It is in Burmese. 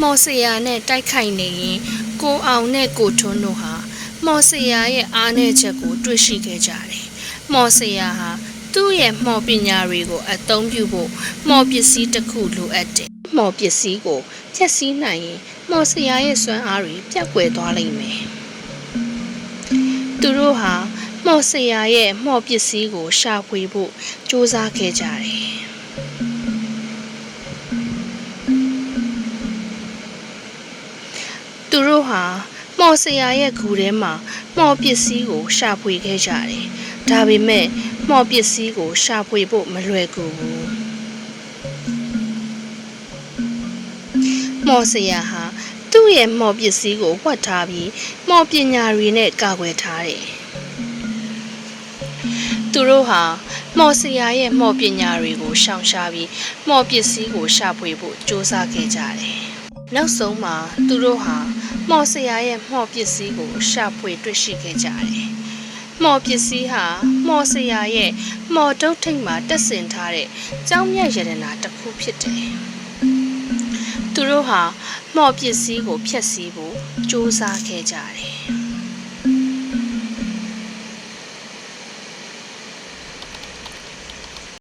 မော်စရာနဲ့တိုက်ခိုက်နေရင်ကိုအောင်နဲ့ကိုထွန်းတို့ဟာမော်စရာရဲ့အားနည်းချက်ကို တွေ့ရှိခဲ့ကြတယ်။မော်စရာဟာသူ့ရဲ့မော်ပညာတွေကိုအသုံးပြုဖို့မော်ပစ္စည်းတစ်ခုလိုအပ်တယ်။မော်ပစ္စည်းကိုဖျက်ဆီးနိုင်ရင်မော်စရာရဲ့စွမ်းအားတွေပြတ်ကွယ်သွားလိမ့်မယ်။သူတို့ဟာ မော်စရာရဲ့မော်ပစ္စည်းကို ရှာဖွေဖို့စူးစမ်းခဲ့ကြတယ်။သူတို့ဟာမော်စရာရဲ့ဂူထဲမှာမော်ပစ္စည်းကို ရှာဖွေခဲ့ကြတယ်။ဒါပေမဲ့မော်ပစ္စည်းကို ရှာဖွေဖို့မလွယ်ကူဘူး။မော်စရာဟာသူ့ရဲ့မော်ပစ္စည်းကိုဝှက်ထားပြီးမော်ပညာတွေနဲ့ကာကွယ်ထားတယ်။ သူတို့ဟာမော်စရာရဲ့မော်ပညာတွေကိုရှောင်ရှားပြီးမော်ပစ္စည်းကိုရှာဖွေဖို့စ조사ခဲ့ကြတယ်။နောက်ဆုံးမှာသူတို့ဟာမော်စရာရဲ့မော်ပစ္စည်းကိုရှာဖွေတွေ့ရှိခဲ့ကြတယ်။မော်ပစ္စည်းဟာမော်စရာရဲ့မော်တုတ်ထိတ်မှာတက်ဆင်ထားတဲ့ကြောင်းမြတ်ရတနာတစ်ခုဖြစ်တယ်။သူတို့ဟာမော်ပစ္စည်းကိုဖျက်ဆီးဖို့စူးစမ်းခဲ့ကြတယ်။